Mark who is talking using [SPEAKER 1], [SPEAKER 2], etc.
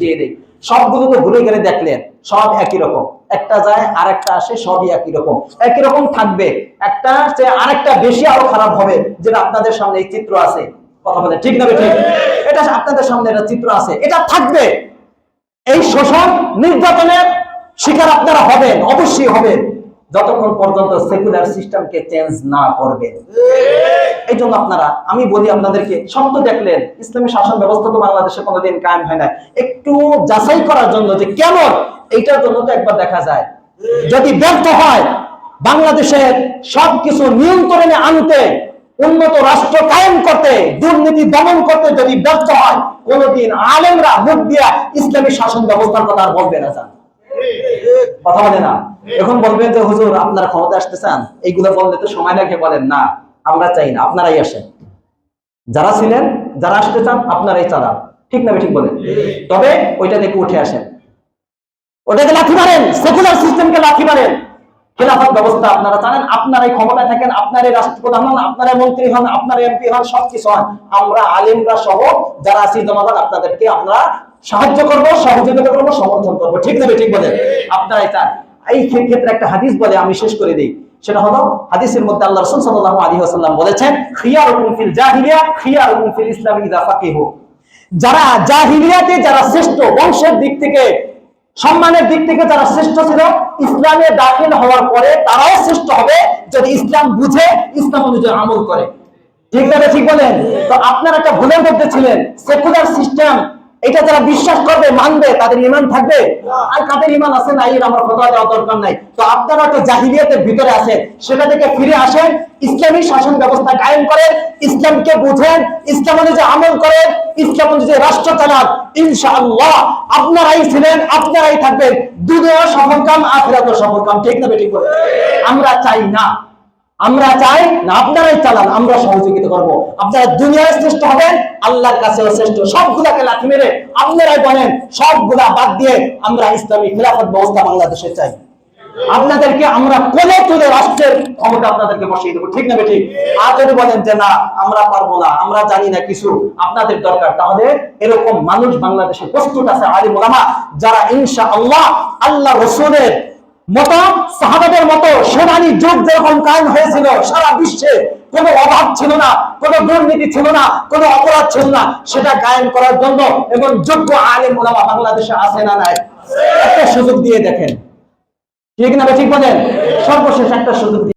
[SPEAKER 1] দিয়ে দেই। সবগুলো তো ঘুরে ঘুরে দেখলেন, সব একই রকম। একটা যায়, আরেকটা আসে, সবই একই রকম। একই রকম থাকবে। একটা আরেকটা বেশি আরও খারাপ হবে, যেটা আপনাদের সামনে এই চিত্র আছে। কথা বলে ঠিক না ঠিক? এটা আপনাদের সামনে একটা চিত্র আছে। এটা থাকবে। এই শোষণ নির্যাতনের শিকার আপনারা হবেন, অবশ্যই হবেন। যতক্ষণ পর্যন্ত সেকুলার সিস্টেমকে চেঞ্জ না করবেন এই জন্য আপনারা, আমি বলি আপনাদেরকে তো দেখলেন, ইসলামী শাসন ব্যবস্থা তো বাংলাদেশে কোনোদিন কায়েম হয় না একটু যাচাই করার জন্য যে কেমন, এইটার জন্য তো একবার দেখা যায়। যদি ব্যর্থ হয়, বাংলাদেশের সবকিছু নিয়ন্ত্রণে আনতে, উন্নত রাষ্ট্র কায়েম করতে, দুর্নীতি দমন করতে যদি ব্যর্থ হয়, কোনোদিন আলেমরা মুখ দিয়া ইসলামী শাসন ব্যবস্থার কথা আর বলবে না জান। কথা বলে না। এখন বলবেন যে, হুজুর, আপনারা ক্ষমতা আসতে চান? এইগুলো বললে তো সময় লাগে, বলেন, না, আমরা চাই না, আপনারাই আসেন। যারা ছিলেন, যারা আসতে চান, আপনারাই চালান। ঠিক না ঠিক বলেন তবে ওইটা উঠে আসেন। ওটাকে লাথি মারেন, সেকুলার সিস্টেমকে লাথি মারেন। খেলাফত ব্যবস্থা আপনারা জানেন, আপনারাই ক্ষমতায় থাকেন, আপনারাই রাষ্ট্রপ্রধান হন, আপনারাই মন্ত্রী হন আপনারা এমপি হন, সবকিছু হন আমরা আলিমরা সহ, যারা আছি আপনাদেরকে আমরা সাহায্য করব, সহযোগিতা করব, সমর্থন করব। ঠিক না ঠিক বলেন? আপনারাই চান এই ক্ষেত্রে একটা হাদিস বলে আমি শেষ করে দিই। সেটা হলো, হাদিসের মধ্যে আল্লাহ রাসূল সাল্লাল্লাহু আলাইহি ওয়াসাল্লাম বলেছেন, খিয়ারুকুম ফিল জাহিলিয়া, খিয়ারুকুম ফিল ইসলাম ইযা ফাকিহু। যারা জাহিলিয়াতে, যারা শ্রেষ্ঠ বংশের দিক থেকে, সম্মানের দিক থেকে যারা শ্রেষ্ঠ ছিল, ইসলামে দাখিল হওয়ার পরে তারাও শ্রেষ্ঠ হবে যদি ইসলাম বুঝে, ইসলাম অনুযায়ী আমল করে। ঠিক ঠিক বলেন? তো আপনারা একটা ভুলের মধ্যে ছিলেন, সেকুলার সিস্টেম এটা যারা বিশ্বাস করবে মানবে তাদের ইমান থাকবে। আর কাদের ইমান আছে না এর আমার কথা দেওয়া দরকার নাই। তো আপনারা তো জাহিলিয়াতের ভিতরে আছেন সেটা থেকে ফিরে আসেন ইসলামী শাসন ব্যবস্থা কায়েম করেন ইসলামকে বুঝেন ইসলাম অনুযায়ী আমল করেন ইসলাম অনুযায়ী রাষ্ট্র চালান ইনশাআল্লাহ আপনারাই ছিলেন আপনারাই থাকবেন। দুনিয়া সফল কাম আখিরাত সফল কাম ঠিক না ঠিক বলে? আমরা চাই না। আমরা চাই না, আপনারাই চালান, আমরা সহযোগিতা করব। আপনারা দুনিয়ায় শ্রেষ্ঠ হবেন, আল্লাহর কাছেও শ্রেষ্ঠ। সবগুলাকে লাথি মেরে আপনারাই বলেন, সবগুলা বাদ দিয়ে আমরা ইসলামী খিলাফত ব্যবস্থা বাংলাদেশে চাই। আপনাদেরকে আমরা কোলে তুলে রাষ্ট্রের ক্ষমতা আপনাদেরকে বসিয়ে দেবো। ঠিক না ঠিক আর যদি বলেন যে, না, আমরা পারব না, আমরা জানি না কিছু আপনাদের দরকার, তাহলে এরকম মানুষ বাংলাদেশে প্রস্তুত আছে আলিম ওলামা যারা ইনশা আল্লাহ আল্লাহ রসুলের মতো সাহাবাদের মতো সোনালী যুগ যেরকম কায়েম হয়েছিল, সারা বিশ্বে কোনো অভাব ছিল না, কোনো দুর্নীতি ছিল না, কোনো অপরাধ ছিল না, সেটা কায়েম করার জন্য এবং যোগ্য আলেম ওলামা বাংলাদেশে আছে না নাই? একটা সুযোগ দিয়ে দেখেন। ঠিক না ঠিক বলেন? সর্বশেষ একটা সুযোগ